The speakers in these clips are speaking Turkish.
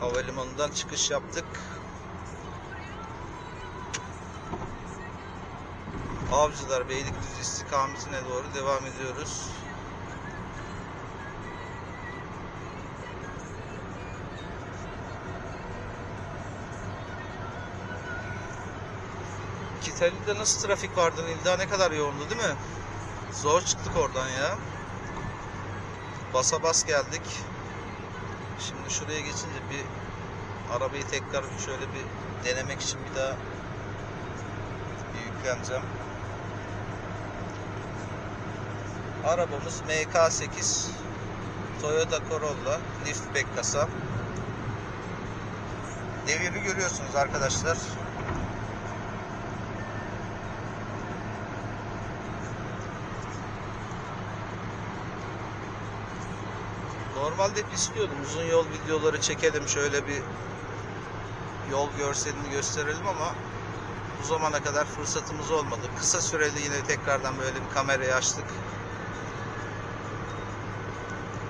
Havalimanından çıkış yaptık. Avcılar Beylikdüzü istikametine doğru devam ediyoruz. Kitali'de nasıl trafik vardı Nilda? Ne kadar yoğundu değil mi? Zor çıktık oradan ya. Basa bas geldik. Şimdi şuraya geçince bir arabayı tekrar şöyle bir denemek için bir daha bir yükleneceğim. Arabamız MK8 Toyota Corolla liftback kasa. Deviri görüyorsunuz arkadaşlar. Normalde istiyordum uzun yol videoları çekelim şöyle bir yol görselini gösterelim ama bu zamana kadar fırsatımız olmadı. Kısa süreli yine tekrardan böyle bir kamerayı açtık.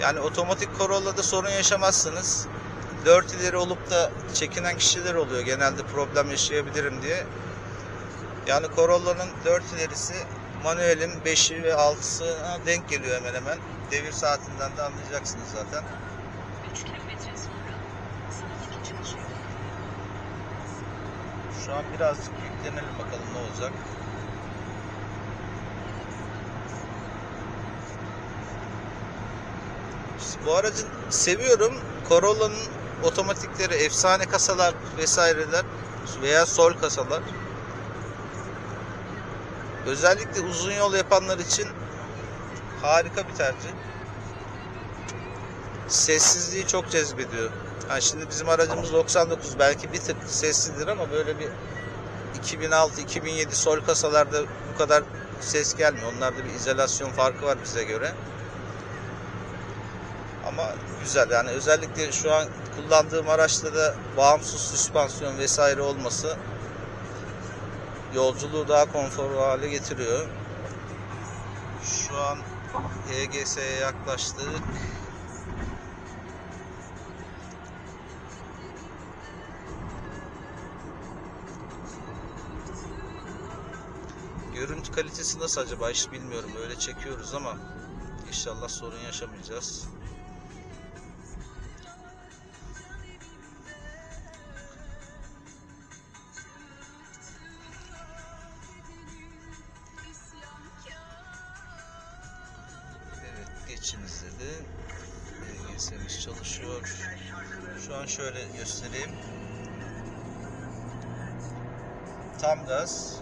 Yani otomatik Corolla'da sorun yaşamazsınız. 4 ileri olup da çekinen kişiler oluyor genelde problem yaşayabilirim diye. Yani Corolla'nın 4 ilerisi manuelin 5'i ve 6'sına denk geliyor hemen hemen. Devir saatinden de anlayacaksınız zaten. 3 kilometre sonra sağdaki çıkış yolu. Şu an birazcık yüklenelim bakalım ne olacak. Bu aracı seviyorum. Corolla'nın otomatikleri, efsane kasalar vesaireler veya sol kasalar. Özellikle uzun yol yapanlar için harika bir tercih. Sessizliği çok cezbediyor. Ha şimdi bizim aracımız 99 belki bir tık sessizdir ama böyle bir 2006-2007 sol kasalarda bu kadar ses gelmiyor. Onlarda bir izolasyon farkı var bize göre. Ama güzel yani özellikle şu an kullandığım araçta da bağımsız süspansiyon vesaire olması yolculuğu daha konforlu hale getiriyor. Şu an HGS'ye yaklaştık. Görüntü kalitesi nasıl acaba hiç bilmiyorum. Böyle çekiyoruz ama inşallah sorun yaşamayacağız. Evet geçiniz dedi. EGS'miz çalışıyor. Şu an şöyle göstereyim. Tam gaz.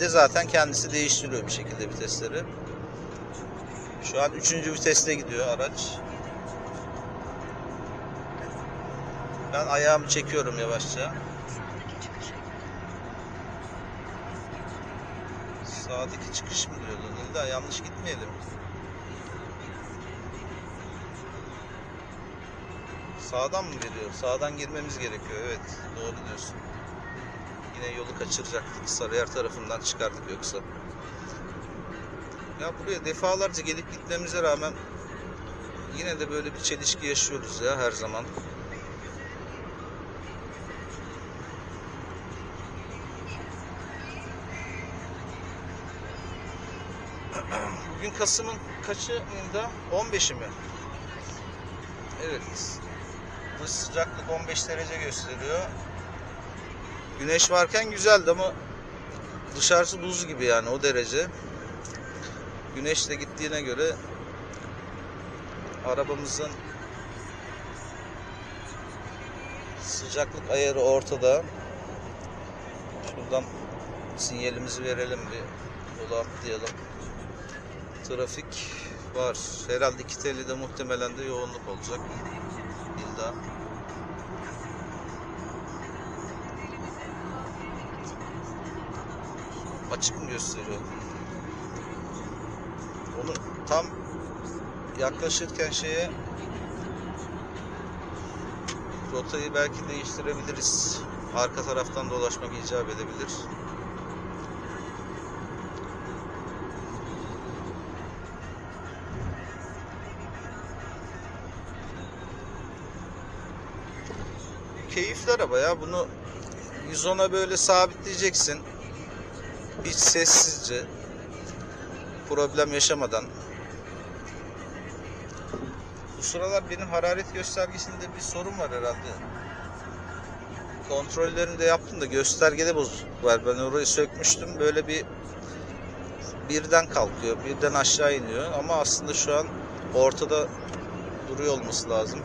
de zaten kendisi değiştiriyor bir şekilde vitesleri. Şu an 3. viteste gidiyor araç. Ben ayağımı çekiyorum yavaşça. Sağdaki çıkış yolu. Sağdaki çıkış mı diyordu? Nilda yanlış gitmeyelim. Sağdan mı veriyor? Sağdan girmemiz gerekiyor. Evet, doğru diyorsun. Yine yolu kaçıracaktık. Sarıyer tarafından çıkardık yoksa. Ya buraya defalarca gelip gitmemize rağmen yine de böyle bir çelişki yaşıyoruz ya her zaman. Bugün Kasım'ın kaçında? 15'i mi? Evet. Dış sıcaklık 15 derece gösteriyor. Güneş varken güzeldi ama dışarısı buz gibi yani o derece. Güneş de gittiğine göre arabamızın sıcaklık ayarı ortada. Şuradan sinyalimizi verelim bir yola atlayalım. Trafik var. Herhalde iki telli muhtemelen de yoğunluk olacak. Bilda. Açık mı gösteriyor? Onu tam yaklaşırken şeye rotayı belki değiştirebiliriz. Arka taraftan dolaşmak icap edebilir. Keyifli araba ya. Bunu 110'a böyle sabitleyeceksin. Hiç sessizce. Problem yaşamadan. Bu sıralar benim hararet göstergesinde bir sorun var herhalde. Kontrollerini de yaptım da göstergede bozukluk var. Ben orayı sökmüştüm. Böyle bir birden kalkıyor, birden aşağı iniyor ama aslında şu an ortada duruyor olması lazım.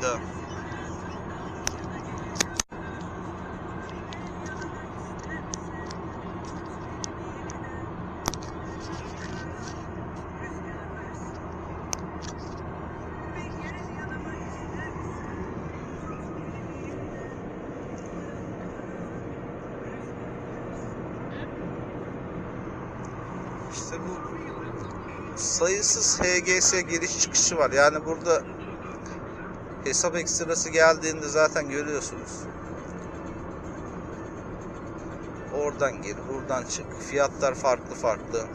Hilda. İşte bu sayısız HGS giriş çıkışı var. Yani burada hesap ekstrası geldiğinde zaten görüyorsunuz. Oradan gir, buradan çık. Fiyatlar farklı farklı.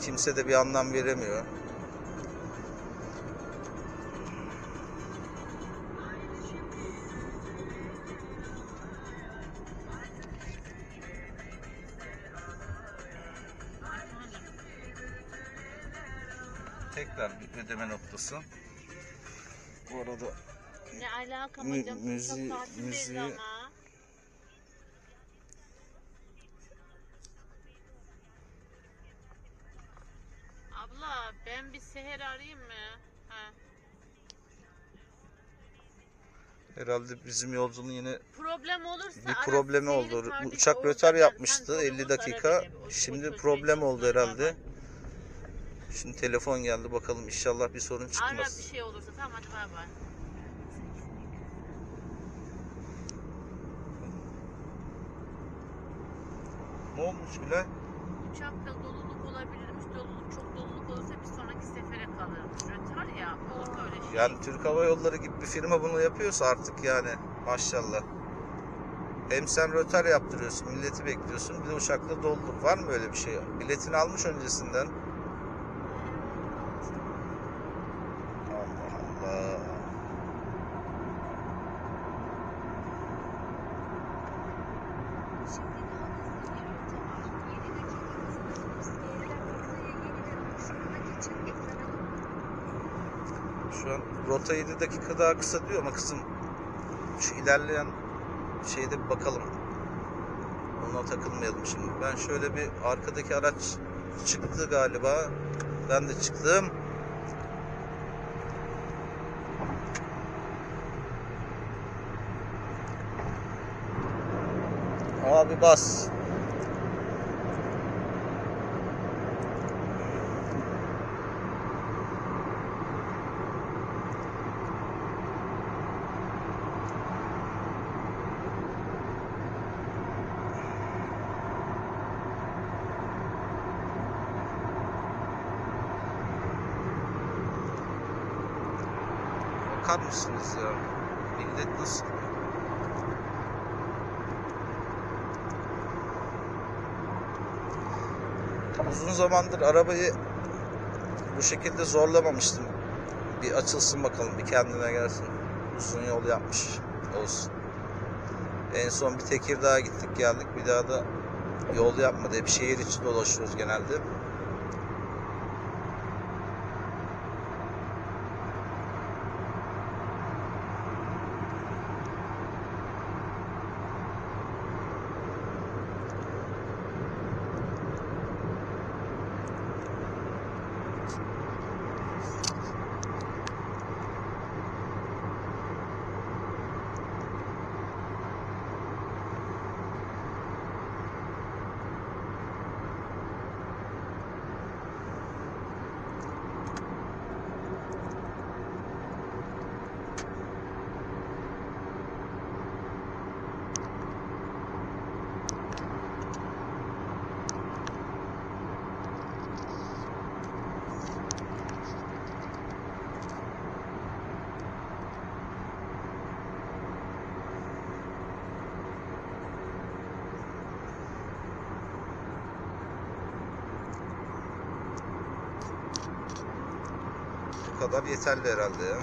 Kimse de bir anlam veremiyor. Tekrar bir ödeme noktası. Bu arada Ne alaka Mü- hocam? tatildeyiz müziği- ama. Abla ben bir seher arayayım mı? Ha. herhalde bizim yolculuğun yine Problem olursa bir problemi oldu. Uçak rötar yapmıştı sen 50 sorumlu dakika. Şimdi problem oldu herhalde. Şimdi telefon geldi bakalım inşallah bir sorun Ara çıkmaz. bir şey olursa tamam hadi bay bay. Ne olmuş Gülay? Uçakta doluluk olabilirmiş. Doluluk çok doluluk olursa bir sonraki sefere kalırmış. Rötar ya olur böyle şey. Yani Türk Hava Yolları gibi bir firma bunu yapıyorsa artık yani maşallah. Hem sen rötar yaptırıyorsun, milleti bekliyorsun. Bir de uçakta doluluk. Var mı öyle bir şey? Biletini almış öncesinden. Allah Allah. Şimdi daha hızlı bir rota var. 7 dakika hızlanıyoruz. Verilen rotayı yeniden oluşturmak için ekrana Şu an rota 7 dakika daha kısa diyor ama kızım şu ilerleyen şeyde bir bakalım. Ona takılmayalım şimdi. Ben şöyle bir arkadaki araç çıktı galiba. Ben de çıktım. Abi bas. Bakar mısınız ya? Millet nasıl? Uzun zamandır arabayı bu şekilde zorlamamıştım. Bir açılsın bakalım, bir kendine gelsin. Uzun yol yapmış olsun. En son bir Tekirdağ'a gittik geldik. Bir daha da yol yapmadı. Hep şehir içi dolaşıyoruz genelde. Bu kadar yeterli herhalde ya.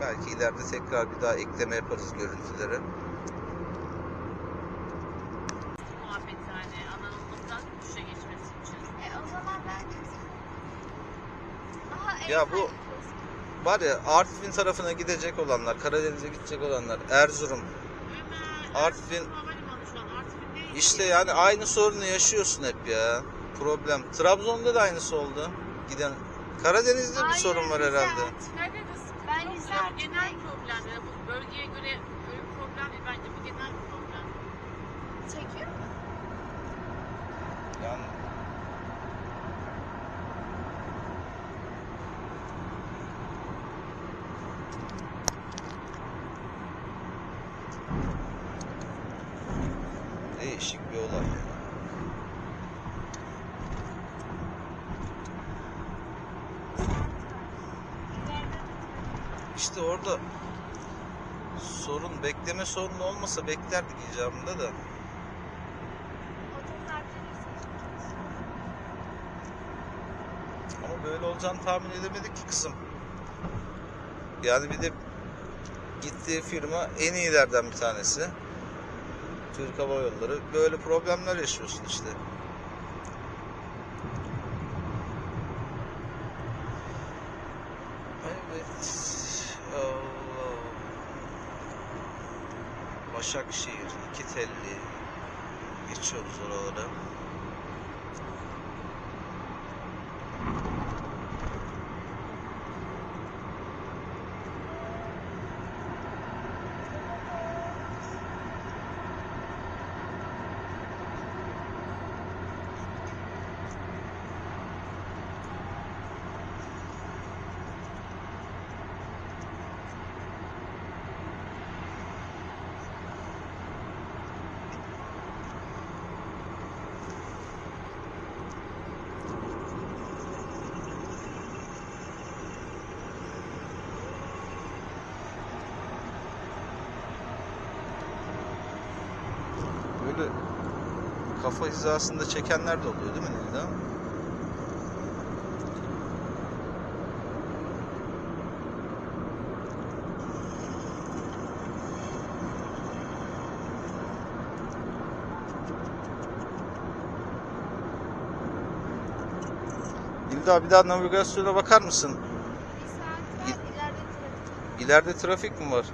Belki ileride tekrar bir daha ekleme yaparız görüntülere. E o zaman ben daha Ya bu-. Var ya Artvin tarafına gidecek olanlar, Karadeniz'e gidecek olanlar, Erzurum. Artvin-. İşte yani aynı sorunu yaşıyorsun hep ya. Problem. Trabzon'da da aynısı oldu. Giden Karadeniz'de bir Hayır, sorun var herhalde. Sıkıntı Ben Artvin'deyim. genel problem. Bu bölgeye göre öyle bir problem değil bence. Bu genel bir problem. Çekiyor mu? Yani Değişik bir olay. İleride İşte orada sorun, bekleme sorunu olmasa beklerdik icabında da. Ama böyle olacağını tahmin edemedik ki kızım. Yani bir de gittiği firma en iyilerden bir tanesi. Türk Hava Yolları. Böyle problemler yaşıyorsun işte. Evet. Başakşehir, iki telli. Geçiyoruz oralara. Böyle kafa hizasında çekenler de oluyor değil mi Nilda? Nilda bir daha navigasyona bakar mısın? İleride trafik mi var?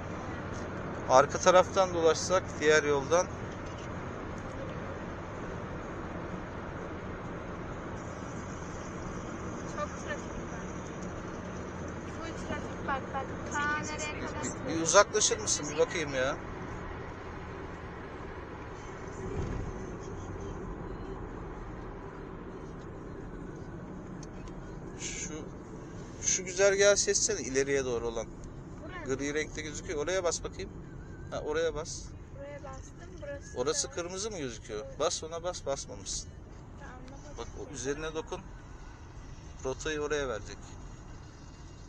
Arka taraftan dolaşsak diğer yoldan Çok trafik var. Full trafik bak bak. Ta nereye kadar? Bir, bir uzaklaşır mısın bir bakayım ya. Şu şu güzergahı seçsene ileriye doğru olan. Mı? Gri renkte gözüküyor. Oraya bas bakayım. Ha oraya bas. Buraya bastım. Burası Orası da- kırmızı mı gözüküyor? Bas ona bas basmamışsın. Anlamadım. Bak o üzerine dokun. Rotayı oraya verecek.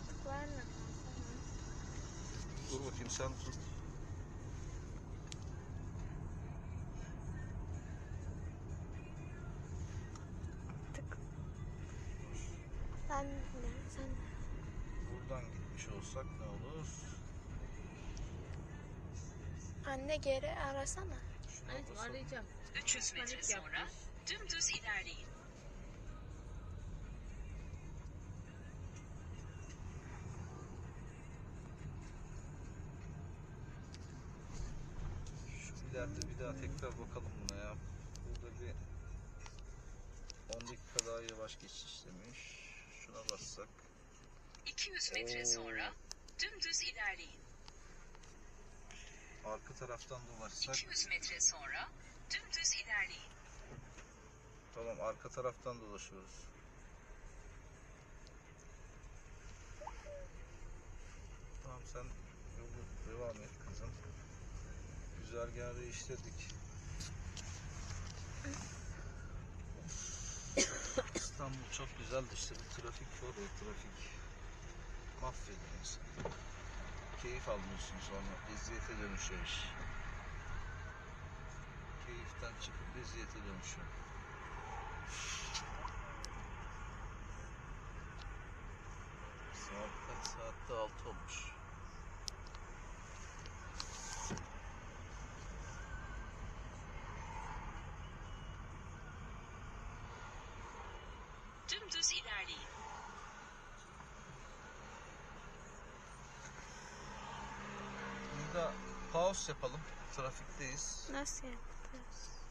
Tıklar ne? Dur bakayım sen tut. Tık. Ben ne? Sen ne? Buradan gitmiş olsak ne olur? Anne geri arasana. Şuna basalım. arayacağım. 300 metre Panik sonra yapmış. dümdüz ilerleyin. İleride bir daha tekrar bakalım buna ya. Burada bir 10 dakika daha yavaş geçiş demiş. Şuna bassak. 200 metre Oo. sonra dümdüz ilerleyin. Arka taraftan dolaşsak. 200 metre sonra dümdüz ilerleyin. Tamam arka taraftan dolaşıyoruz. Tamam sen yolu devam et güzergahı değiştirdik. İstanbul çok güzeldi işte bu trafik çok trafik mahvediyor insanı. Keyif almıyorsun sonra eziyete dönüşüyor iş. Keyiften çıkıp eziyete dönüşüyor. Saat kaç saatte altı olmuş. Pause yapalım. Trafikteyiz. Nasıl yapacağız?